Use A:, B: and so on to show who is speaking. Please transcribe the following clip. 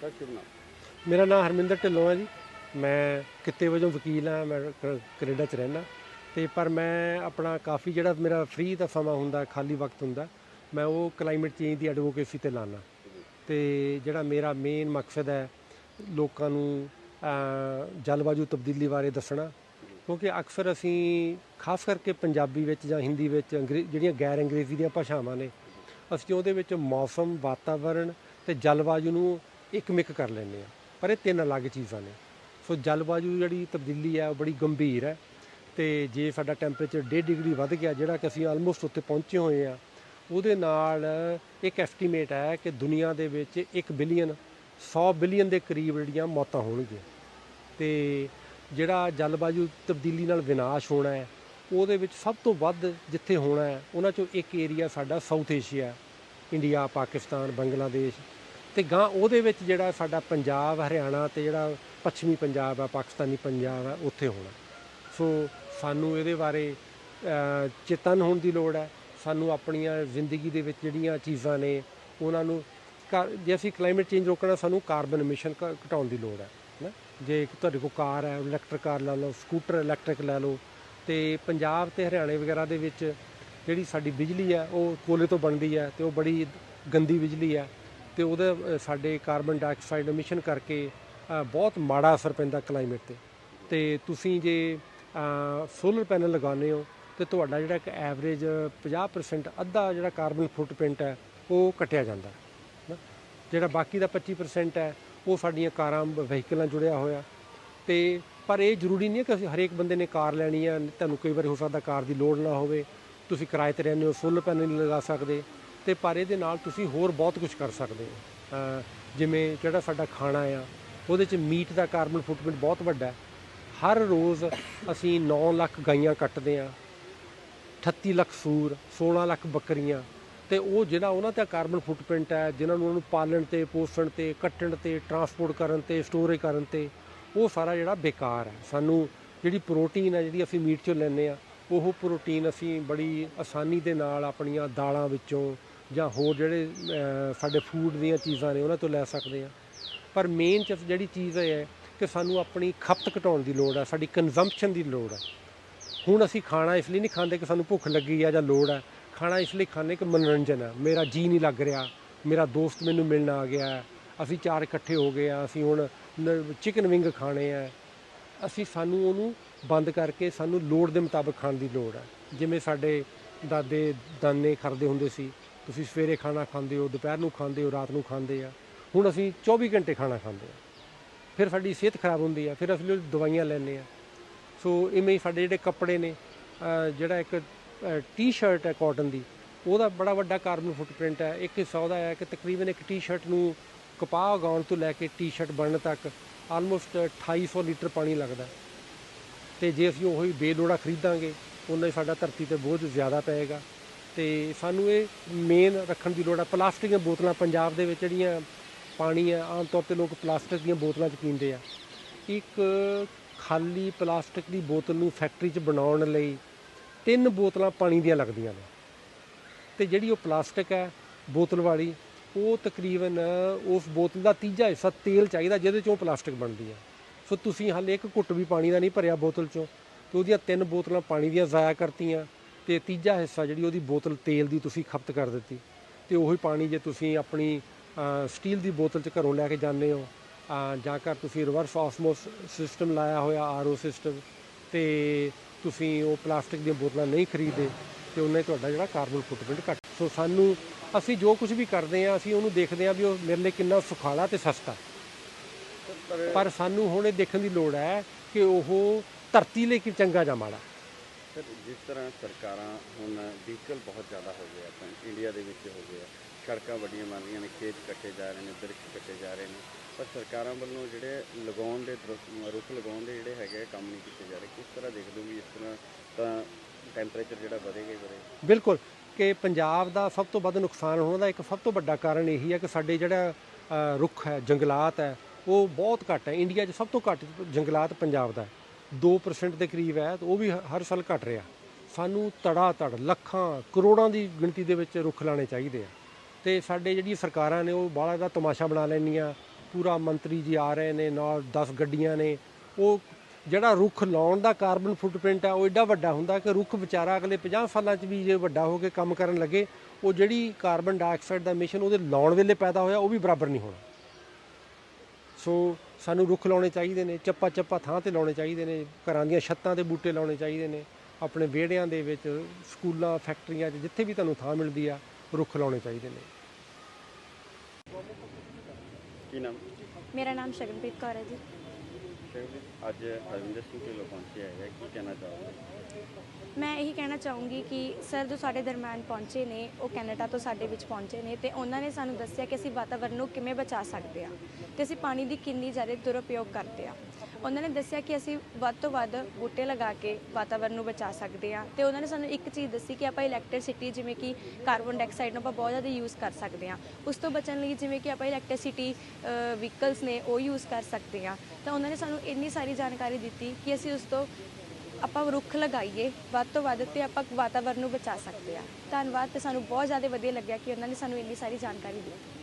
A: Sir ਸ਼ੁਭ ਨਾਮ?
B: ਮੇਰਾ ਨਾਮ ਹਰਮਿੰਦਰ ਢਿੱਲੋਂ ਹੈ ਜੀ। ਮੈਂ ਕਿੱਤੇ ਵਜੋਂ ਵਕੀਲ ਹਾਂ ਮੈਂ ਕ- ਕੈਨੇਡਾ 'ਚ ਰਹਿਣਾ ਤੇ ਪਰ ਮੈਂ ਆਪਣਾ ਕਾਫੀ ਜਿਹੜਾ ਮੇਰਾ ਫ੍ਰੀ ਦਾ ਸਮਾਂ ਹੁੰਦਾ ਖਾਲੀ ਵਕਤ ਹੁੰਦਾ ਮੈਂ ਉਹ ਕਲਾਈਮੇਟ ਚੇਂਜ ਦੀ ਐਡਵੋਕੇਸੀ ਤੇ ਲਾਣਾ ਤੇ ਜਿਹੜਾ ਮੇਰਾ ਮੇਨ ਮਕਸਦ ਹੈ ਲੋਕਾਂ ਨੂੰ ਅ, ਜਲਵਾਯੂ ਤਬਦੀਲੀ ਬਾਰੇ ਦੱਸਣਾ। ਕਿਉਂਕਿ ਅਕਸਰ ਅਸੀਂ ਖਾਸ ਕਰਕੇ ਪੰਜਾਬੀ ਵਿੱਚ ਜਾਂ ਹਿੰਦੀ ਵਿੱਚ ਅੰਗਰੇ- ਜਿਹੜੀਆਂ ਗੈਰ ਅੰਗਰੇਜ਼ੀ ਦੀਆਂ ਭਾਸ਼ਾਵਾਂ ਨੇ ਅਸੀਂ ਉਹਦੇ ਵਿੱਚ ਮੌਸਮ ਵਾਤਾਵਰਣ ਤੇ ਜਲਵਾਯੂ ਨੂੰ ਇੱਕ ਮਿਕ ਕਰ ਲੈਂਦੇ ਆ ਪਰ ਇਹ ਤਿੰਨ ਅਲੱਗ ਚੀਜ਼ਾਂ ਨੇ। ਸੋ ਜਲਵਾਯੂ ਜਿਹੜੀ ਤਬਦੀਲੀ ਹੈ, ਉਹ ਬੜੀ ਗੰਭੀਰ ਹੈ ਤੇ ਜੇ ਸਾਡਾ ਟੈਂਪਰੇਚਰ 1.5 ਡਿਗਰੀ ਵੱਧ ਗਿਆ, ਜਿਹੜਾ ਕਿ ਅਸੀਂ ਆਲਮੋਸਟ ਉੱਤੇ ਪਹੁੰਚੇ ਹੋਏ ਆ ਉਹਦੇ ਨਾਲ ਇੱਕ ਐਸਟੀਮੇਟ ਹੈ ਕਿ ਦੁਨੀਆ ਦੇ ਵਿੱਚ 1 ਬਿਲੀਅਨ 100 ਬਿਲੀਅਨ ਦੇ ਕਰੀਬ ਜਿਹੜੀਆਂ ਮੌਤਾਂ ਹੋਣਗੀਆਂ। ਤੇ ਜਿਹੜਾ ਜਲਵਾਯੂ ਤਬਦੀਲੀ ਨਾਲ ਵਿਨਾਸ਼ ਹੋਣਾ ਹੈ, ਉਹਦੇ ਵਿੱਚ ਸਭ ਤੋਂ ਵੱਧ ਜਿੱਥੇ ਹੋਣਾ ਹੈ, ਉਹਨਾਂ ਚੋਂ ਇੱਕ ਏਰੀਆ ਸਾਡਾ South Asia India Pakistan Bangladesh ਤੇ ਗਾਂ ਉਹਦੇ ਵਿੱਚ ਜਿਹੜਾ ਸਾਡਾ ਪੰਜਾਬ, ਹਰਿਆਣਾ ਤੇ ਜਿਹੜਾ ਪੱਛਮੀ ਪੰਜਾਬ ਆ, ਪਾਕਿਸਤਾਨੀ ਪੰਜਾਬ ਆ, ਉੱਥੇ ਹੋਣਾ। ਸੋ ਸਾਨੂੰ ਇਹਦੇ ਬਾਰੇ ਚੇਤਨ ਹੋਣ ਦੀ ਲੋੜ ਹੈ। ਸਾਨੂੰ ਆਪਣੀਆਂ ਜ਼ਿੰਦਗੀ ਦੇ ਵਿੱਚ ਜਿਹੜੀਆਂ ਚੀਜ਼ਾਂ ਨੇ, ਉਹਨਾਂ ਨੂੰ ਕਰ- ਜੇ ਅਸੀਂ ਕਲਾਈਮੇਟ ਚੇਂਜ ਰੋਕਣਾ, ਸਾਨੂੰ ਕਾਰਬਨ ਐਮਿਸ਼ਨ ਘਟਾਉਣ ਦੀ ਲੋੜ ਹੈ ਨਾ ਜੇ ਤੁਹਾਡੇ ਕੋਲ ਕਾਰ ਹੈ, ਇਲੈਕਟ੍ਰਿਕ ਕਾਰ ਲੈ ਲਓ, ਸਕੂਟਰ ਇਲੈਕਟ੍ਰਿਕ ਲੈ ਲਓ, ਤੇ ਪੰਜਾਬ ਤੇ ਹਰਿਆਣੇ ਵਗੈਰਾ ਦੇ ਵਿੱਚ ਜਿਹੜੀ ਸਾਡੀ ਬਿਜਲੀ ਹੈ, ਉਹ ਕੋਲੇ ਤੋਂ ਬਣਦੀ ਹੈ ਤੇ ਉਹ ਬੜੀ ਗੰਦੀ ਬਿਜਲੀ ਹੈ। ਤੇ ਉਹਦਾ ਸਾਡੇ ਕਾਰਬਨ ਡਾਈਆਕਸਾਈਡ ਐਮਿਸ਼ਨ ਕਰਕੇ ਬਹੁਤ ਮਾੜਾ ਅਸਰ ਪੈਂਦਾ ਕਲਾਈਮੇਟ ਤੇ। ਤੇ ਤੁਸੀਂ ਜੇ ਸੋਲਰ ਪੈਨਲ ਲਗਾਉਂਦੇ ਹੋ, ਤੇ ਤੁਹਾਡਾ ਜਿਹੜਾ ਇੱਕ ਐਵਰੇਜ 50% ਅੱਧਾ ਜਿਹੜਾ ਕਾਰਬਨ ਫੁੱਟਪ੍ਰਿੰਟ ਹੈ, ਉਹ ਕੱਟਿਆ ਜਾਂਦਾ ਨਾ? ਜਿਹੜਾ ਬਾਕੀ ਦਾ 25% ਹੈ, ਉਹ ਸਾਡੀਆਂ ਕਾਰਾਂ, ਵਹੀਕਲਾਂ ਜੁੜਿਆ ਹੋਇਆ। ਤੇ, ਪਰ ਇਹ ਜ਼ਰੂਰੀ ਨਹੀਂ ਹੈ ਕਿ ਅਸੀਂ ਹਰੇਕ ਬੰਦੇ ਨੇ ਕਾਰ ਲੈਣੀ ਹੈ, ਤੁਹਾਨੂੰ ਕਈ ਵਾਰ ਹੋ ਸਕਦਾ ਕਾਰ ਦੀ ਲੋੜ ਨਾ ਹੋਵੇ। ਤੁਸੀਂ ਕਿਰਾਏ ਤੇ ਰਹਿੰਦੇ ਹੋ ਸੋਲਰ ਪੈਨਲ ਨਹੀਂ ਲਗਾ ਸਕਦੇ। ਤੇ ਪਰ ਇਹਦੇ ਨਾਲ ਤੁਸੀਂ ਹੋਰ ਬਹੁਤ ਕੁਝ ਕਰ ਸਕਦੇ ਹੋ। ਜਿਵੇਂ ਜਿਹੜਾ ਸਾਡਾ ਖਾਣਾ ਆ, ਉਹਦੇ ਚ ਮੀਟ ਦਾ ਕਾਰਬਨ ਫੁੱਟਪ੍ਰਿੰਟ ਬਹੁਤ ਵੱਡਾ ਹੈ। ਹਰ ਰੋਜ਼ ਅਸੀਂ 9 ਲੱਖ ਗਾਈਆਂ ਕੱਟਦੇ ਆ 38 ਲੱਖ ਸੂਰ 16 ਲੱਖ ਬੱਕਰੀਆਂ ਤੇ ਉਹ ਜਿਹੜਾ ਉਹਨਾਂ ਦਾ ਕਾਰਬਨ ਫੁੱਟਪ੍ਰਿੰਟ ਹੈ, ਜਿਨ੍ਹਾਂ ਨੂੰ ਉਹਨੂੰ ਪਾਲਣ ਤੇ, ਪੋਸ਼ਣ ਤੇ, ਕੱਟਣ ਤੇ, ਟਰਾਂਸਪੋਰਟ ਕਰਨ ਤੇ, ਸਟੋਰੇਜ ਕਰਨ ਤੇ, ਉਹ ਸਾਰਾ ਜਿਹੜਾ ਬੇਕਾਰ ਹੈ। ਸਾਨੂੰ ਜਿਹੜੀ ਪ੍ਰੋਟੀਨ ਹੈ, ਜਿਹੜੀ ਅਸੀਂ ਮੀਟ ਚੋਂ ਲੈਂਦੇ ਆ ਉਹ ਪ੍ਰੋਟੀਨ ਅਸੀਂ ਬੜੀ ਆਸਾਨੀ ਦੇ ਨਾਲ ਆਪਣੀਆਂ ਦਾਲਾਂ ਵਿੱਚੋਂ ਜਾਂ ਹੋਰ ਜਿਹੜੇ ਸਾਡੇ ਫੂਡ ਦੀਆਂ ਚੀਜ਼ਾਂ ਨੇ, ਉਹਨਾਂ ਤੋਂ ਲੈ ਸਕਦੇ ਆ ਪਰ ਮੇਨ ਜਿਹੜੀ ਚੀਜ਼ ਹੈ ਕਿ ਸਾਨੂੰ ਆਪਣੀ ਖਪਤ ਘਟਾਉਣ ਦੀ ਲੋੜ ਹੈ, ਸਾਡੀ ਕੰਜ਼ੰਪਸ਼ਨ ਦੀ ਲੋੜ ਹੈ। ਹੁਣ ਅਸੀਂ ਖਾਣਾ ਇਸ ਲਈ ਨਹੀਂ ਖਾਂਦੇ ਕਿ ਸਾਨੂੰ ਭੁੱਖ ਲੱਗੀ ਆ ਜਾਂ ਲੋੜ ਹੈ। ਖਾਣਾ ਇਸ ਲਈ ਖਾਂਦੇ ਕਿ ਮਨੋਰੰਜਨ ਹੈ। ਮੇਰਾ ਜੀ ਨਹੀਂ ਲੱਗ ਰਿਹਾ, ਮੇਰਾ ਦੋਸਤ ਮੈਨੂੰ ਮਿਲਣ ਆ ਗਿਆ ਅਸੀਂ ਚਾਰ ਇਕੱਠੇ ਹੋ ਗਏ ਆ ਅਸੀਂ ਹੁਣ ਚਿਕਨ ਵਿੰਗ ਖਾਣੇ ਆ ਅਸੀਂ ਸਾਨੂੰ ਉਹਨੂੰ ਬੰਦ ਕਰਕੇ ਸਾਨੂੰ ਲੋੜ ਦੇ ਮੁਤਾਬਕ ਖਾਣ ਦੀ ਲੋੜ ਹੈ। ਜਿਵੇਂ ਸਾਡੇ ਦਾਦੇ ਦਾਨੇ ਕਰਦੇ ਹੁੰਦੇ ਸੀ ਤੁਸੀਂ ਸਵੇਰੇ ਖਾਣਾ ਖਾਂਦੇ ਹੋ, ਦੁਪਹਿਰ ਨੂੰ ਖਾਂਦੇ ਹੋ, ਰਾਤ ਨੂੰ ਖਾਂਦੇ ਆ। ਹੁਣ ਅਸੀਂ 24 ਘੰਟੇ ਖਾਣਾ ਖਾਂਦੇ ਆ। ਫਿਰ ਸਾਡੀ ਸਿਹਤ ਖਰਾਬ ਹੁੰਦੀ ਆ, ਫਿਰ ਅਸੀਂ ਦਵਾਈਆਂ ਲੈਂਦੇ ਆ। ਸੋ ਇਵੇਂ ਹੀ ਸਾਡੇ ਜਿਹੜੇ ਕੱਪੜੇ ਨੇ ਜਿਹੜਾ ਇੱਕ ਟੀ-ਸ਼ਰਟ ਹੈ ਕਾਟਨ ਦੀ, ਉਹਦਾ ਬੜਾ ਵੱਡਾ ਕਾਰਬਨ ਫੁੱਟਪ੍ਰਿੰਟ ਹੈ। ਇੱਕ ਹਿੱਸਾ ਉਹਦਾ ਹੈ ਕਿ ਤਕਰੀਬਨ ਇੱਕ ਟੀ-ਸ਼ਰਟ ਨੂੰ ਕਪਾਹ ਉਗਾਉਣ ਤੋਂ ਲੈ ਕੇ ਟੀ-ਸ਼ਰਟ ਬਣਨ ਤੱਕ ਆਲਮੋਸਟ 2800 ਲੀਟਰ ਪਾਣੀ ਲੱਗਦਾ ਤੇ ਜੇ ਅਸੀਂ ਉਹੀ ਬੇਲੋੜਾ ਖਰੀਦਾਂਗੇ ਉਹਨਾਂ ਹੀ ਸਾਡਾ ਧਰਤੀ ਤੇ ਬੋਝ ਜ਼ਿਆਦਾ ਪਏਗਾ। ਤੇ ਸਾਨੂੰ ਇਹ ਮੇਨ ਰੱਖਣ ਦੀ ਲੋੜ ਹੈ ਪਲਾਸਟਿਕ ਦੀਆਂ ਬੋਤਲਾਂ ਪੰਜਾਬ ਦੇ ਵਿੱਚ ਜਿਹੜੀਆਂ ਪਾਣੀ ਹੈ ਆਮ ਤੌਰ ਤੇ ਲੋਕ ਪਲਾਸਟਿਕ ਦੀਆਂ ਬੋਤਲਾਂ 'ਚ ਪੀਂਦੇ ਆ। ਇੱਕ ਖਾਲੀ ਪਲਾਸਟਿਕ ਦੀ ਬੋਤਲ ਨੂੰ ਫੈਕਟਰੀ 'ਚ ਬਣਾਉਣ ਲਈ ਤਿੰਨ ਬੋਤਲਾਂ ਪਾਣੀ ਦੀਆਂ ਲੱਗਦੀਆਂ ਨੇ। ਤੇ ਜਿਹੜੀ ਉਹ ਪਲਾਸਟਿਕ ਹੈ, ਬੋਤਲ ਵਾਲੀ, ਉਹ ਤਕਰੀਬਨ ਉਸ ਬੋਤਲ ਦਾ ਤੀਜਾ ਹਿੱਸਾ ਤੇਲ ਚਾਹੀਦਾ, ਜਿਹਦੇ ਚੋਂ ਪਲਾਸਟਿਕ ਬਣਦੀ ਹੈ ਸੋ ਤੁਸੀਂ ਹਾਲੇ ਇੱਕ ਘੁੱਟ ਵੀ ਪਾਣੀ ਦਾ ਨਹੀਂ ਭਰਿਆ ਬੋਤਲ ਚੋਂ। ਤੇ ਉਹਦੀਆਂ ਤਿੰਨ ਬੋਤਲਾਂ ਪਾਣੀ ਦੀਆਂ ਜ਼ਾਇਆ ਕਰਤੀਆਂ। ਤੇ ਤੀਜਾ ਹਿੱਸਾ ਜਿਹੜੀ ਉਹਦੀ ਬੋਤਲ ਤੇਲ ਦੀ ਤੁਸੀਂ ਖਪਤ ਕਰ ਦਿੱਤੀ, ਤੇ ਉਹੀ ਪਾਣੀ ਜੇ ਤੁਸੀਂ ਆਪਣੀ ਸਟੀਲ ਦੀ ਬੋਤਲ 'ਚ ਘਰੋਂ ਲੈ ਕੇ ਜਾਂਦੇ ਹੋ ਜਾਂ ਕਰ ਤੁਸੀਂ ਰਿਵਰਸ ਆਸਮੋਸ ਸਿਸਟਮ ਲਾਇਆ ਹੋਇਆ, ਆਰਓ ਸਿਸਟਮ, ਤੇ ਤੁਸੀਂ ਉਹ ਪਲਾਸਟਿਕ ਦੀਆਂ ਬੋਤਲਾਂ ਨਹੀਂ ਖਰੀਦੇ ਤੇ ਉਹਨੇ ਤੁਹਾਡਾ ਜਿਹੜਾ ਕਾਰਬਨ ਫੁੱਟਪ੍ਰਿੰਟ ਘੱਟ ਸੋ ਸਾਨੂੰ, ਅਸੀਂ ਜੋ ਕੁਝ ਵੀ ਕਰਦੇ ਆ ਅਸੀਂ ਉਹਨੂੰ ਦੇਖਦੇ ਆ ਵੀ ਉਹ ਮੇਰੇ ਲਈ ਕਿੰਨਾ ਸੁਖਾਲਾ ਤੇ ਸਸਤਾ।
A: ਪਰ
B: ਪਰ ਸਾਨੂੰ ਹੁਣ ਇਹ ਦੇਖਣ ਦੀ ਲੋੜ ਹੈ ਕਿ ਉਹ ਧਰਤੀ ਲਈ ਕਿ ਚੰਗਾ ਜਾਂ ਮਾੜਾ।
A: ਸਰ ਜਿਸ ਤਰ੍ਹਾਂ ਸਰਕਾਰਾਂ ਹੁਣ ਵਹੀਕਲ ਬਹੁਤ ਜ਼ਿਆਦਾ ਹੋ ਗਏ ਆਪਣੇ ਇੰਡੀਆ ਦੇ ਵਿੱਚ ਹੋ ਗਏ ਆ। ਸੜਕਾਂ ਵੱਡੀਆਂ ਬਣ ਰਹੀਆਂ ਨੇ ਖੇਤ ਕੱਟੇ ਜਾ ਰਹੇ ਨੇ ਦਰਖਤ ਕੱਟੇ ਜਾ ਰਹੇ ਨੇ। ਪਰ ਸਰਕਾਰਾਂ ਵੱਲੋਂ ਜਿਹੜੇ ਲਗਾਉਣ ਦੇ ਦਰੁੱਖ- ਰੁੱਖ ਲਗਾਉਣ ਦੇ ਜਿਹੜੇ ਹੈਗੇ ਆ, ਕੰਮ ਨਹੀਂ ਕੀਤੇ ਜਾ ਰਹੇ। ਕਿਸ ਤਰ੍ਹਾਂ ਦੇਖਦੇ ਹੋ ਵੀ ਇਸ ਤਰ੍ਹਾਂ ਤਾਂ ਟੈਂਪਰੇਚਰ ਜਿਹੜਾ ਵਧੇਗਾ ਹੀ ਵਧੇਗਾ?
B: ਬਿਲਕੁਲ ਕਿ ਪੰਜਾਬ ਦਾ ਸਭ ਤੋਂ ਵੱਧ ਨੁਕਸਾਨ ਹੋਣ ਦਾ ਇੱਕ ਸਭ ਤੋਂ ਵੱਡਾ ਕਾਰਨ ਇਹੀ ਹੈ ਕਿ ਸਾਡੇ ਜਿਹੜਾ ਅ, ਰੁੱਖ ਹੈ ਜੰਗਲਾਤ ਹੈ ਉਹ ਬਹੁਤ ਘੱਟ ਹੈ। ਇੰਡੀਆ 'ਚ ਸਭ ਤੋਂ ਘੱਟ ਜੰਗਲਾਤ ਪੰਜਾਬ ਦਾ ਹੈ। 2% ਦੇ ਕਰੀਬ ਹੈ ਤੇ ਉਹ ਵੀ ਹ- ਹਰ ਸਾਲ ਘਟ ਰਿਹਾ। ਸਾਨੂੰ ਤੜਾ ਤੜ ਲੱਖਾਂ, ਕਰੋੜਾਂ ਦੀ ਗਿਣਤੀ ਦੇ ਵਿੱਚ ਰੁੱਖ ਲਾਣੇ ਚਾਹੀਦੇ ਆ। ਤੇ ਸਾਡੇ ਜਿਹੜੀ ਸਰਕਾਰਾਂ ਨੇ, ਉਹ ਬਾਹਲਾ ਦਾ ਤਮਾਸ਼ਾ ਬਣਾ ਲੈਂਦੀਆਂ। ਪੂਰਾ ਮੰਤਰੀ ਜੀ ਆ ਰਹੇ ਨੇ, ਨਾਲ 10 ਗੱਡੀਆਂ ਨੇ। ਉਹ ਜਿਹੜਾ ਰੁੱਖ ਲਾਉਣ ਦਾ ਕਾਰਬਨ ਫੁੱਟਪ੍ਰਿੰਟ ਆ, ਉਹ ਐਡਾ ਵੱਡਾ ਹੁੰਦਾ ਕਿ ਰੁੱਖ ਵਿਚਾਰਾ ਅਗਲੇ 50 ਸਾਲਾਂ 'ਚ ਵੀ ਜੇ ਵੱਡਾ ਹੋ ਕੇ ਕੰਮ ਕਰਨ ਲੱਗੇ, ਉਹ ਜਿਹੜੀ ਕਾਰਬਨ ਡਾਈਆਕਸਾਈਡ ਦਾ ਮਿਸ਼ਨ ਉਹਦੇ ਲਾਉਣ ਵੇਲੇ ਪੈਦਾ ਹੋਇਆ, ਉਹ ਵੀ ਬਰਾਬਰ ਨਹੀਂ ਹੋਣਾ। ਸੋ ਸਾਨੂੰ ਰੁੱਖ ਲਾਉਣੇ ਚਾਹੀਦੇ ਨੇ ਚੱਪਾ ਚੱਪਾ ਥਾਂ ਤੇ ਲਾਉਣੇ ਚਾਹੀਦੇ ਨੇ ਘਰਾਂ ਦੀਆਂ ਛੱਤਾਂ ਤੇ ਬੂਟੇ ਲਾਉਣੇ ਚਾਹੀਦੇ ਨੇ ਆਪਣੇ ਵਿਹੜਿਆਂ ਦੇ ਵਿੱਚ ਸਕੂਲਾਂ ਫੈਕਟਰੀਆਂ 'ਚ ਜਿੱਥੇ ਵੀ ਤੁਹਾਨੂੰ ਥਾਂ ਮਿਲਦੀ ਆ ਰੁੱਖ ਲਾਉਣੇ ਚਾਹੀਦੇ ਨੇ।
A: ਕੀ ਨਾਮ?
C: ਮੇਰਾ ਨਾਮ ਸ਼ਗਨਪ੍ਰੀਤ ਕੌਰ ਹੈ ਜੀ।
A: ਸ਼ਿਵਜੀਤ ਅੱਜ ਹਰਵਿੰਦਰ ਸਿੰਘ ਢਿੱਲੋਂ ਪਹੁੰਚੇ ਹੈਗੇ ਕੀ ਕਹਿਣਾ ਚਾਹੋਗੇ?
C: ਮੈਂ ਇਹੀ ਕਹਿਣਾ ਚਾਹੂੰਗੀ ਕਿ ਸਰ ਜੋ ਸਾਡੇ ਦਰਮਿਆਨ ਪਹੁੰਚੇ ਨੇ, ਉਹ ਕੈਨੇਡਾ ਤੋਂ ਸਾਡੇ ਵਿੱਚ ਪਹੁੰਚੇ ਨੇ ਤੇ ਉਹਨਾਂ ਨੇ ਸਾਨੂੰ ਦੱਸਿਆ ਕਿ ਅਸੀਂ ਵਾਤਾਵਰਨ ਨੂੰ ਕਿਵੇਂ ਬਚਾ ਸਕਦੇ ਆ ਤੇ ਅਸੀਂ ਪਾਣੀ ਦੀ ਕਿੰਨੀ ਜ਼ਿਆਦਾ ਦੁਰਉਪਯੋਗ ਕਰਦੇ ਆ ਉਹਨਾਂ ਨੇ ਦੱਸਿਆ ਕਿ ਅਸੀਂ ਵੱਧ ਤੋਂ ਵੱਧ ਬੂਟੇ ਲਗਾ ਕੇ ਵਾਤਾਵਰਨ ਨੂੰ ਬਚਾ ਸਕਦੇ ਹਾਂ ਤੇ ਉਹਨਾਂ ਨੇ ਸਾਨੂੰ ਇੱਕ ਚੀਜ਼ ਦੱਸੀ ਕਿ ਆਪਾਂ ਇਲੈਕਟ੍ਰਿਸਿਟੀ ਜਿਵੇਂ ਕਿ ਕਾਰਬਨ ਡਾਈਆਕਸਾਈਡ ਨੂੰ ਆਪਾਂ ਬਹੁਤ ਜ਼ਿਆਦਾ ਯੂਜ਼ ਕਰ ਸਕਦੇ ਹਾਂ। ਉਸ ਤੋਂ ਬਚਣ ਲਈ ਜਿਵੇਂ ਕਿ ਆਪਾਂ ਇਲੈਕਟ੍ਰਿਸਿਟੀ ਵਹੀਕਲਸ ਨੇ ਉਹ ਯੂਜ਼ ਕਰ ਸਕਦੇ ਹਾਂ। ਤਾਂ ਉਹਨਾਂ ਨੇ ਸਾਨੂੰ ਇੰਨੀ ਸਾਰੀ ਜਾਣਕਾਰੀ ਦਿੱਤੀ ਕਿ ਅਸੀਂ ਉਸ ਤੋਂ ਆਪਾਂ ਰੁੱਖ ਲਗਾਈਏ ਵੱਧ ਤੋਂ ਵੱਧ ਤੇ ਆਪਾਂ ਵਾਤਾਵਰਨ ਨੂੰ ਬਚਾ ਸਕਦੇ ਆ ਧੰਨਵਾਦ ਤੇ ਸਾਨੂੰ ਬਹੁਤ ਜ਼ਿਆਦਾ ਵਧੀਆ ਲੱਗਿਆ ਕਿ ਉਹਨਾਂ ਨੇ ਸਾਨੂੰ ਇੰਨੀ ਸਾਰੀ ਜਾਣਕਾਰੀ ਦਿੱਤੀ।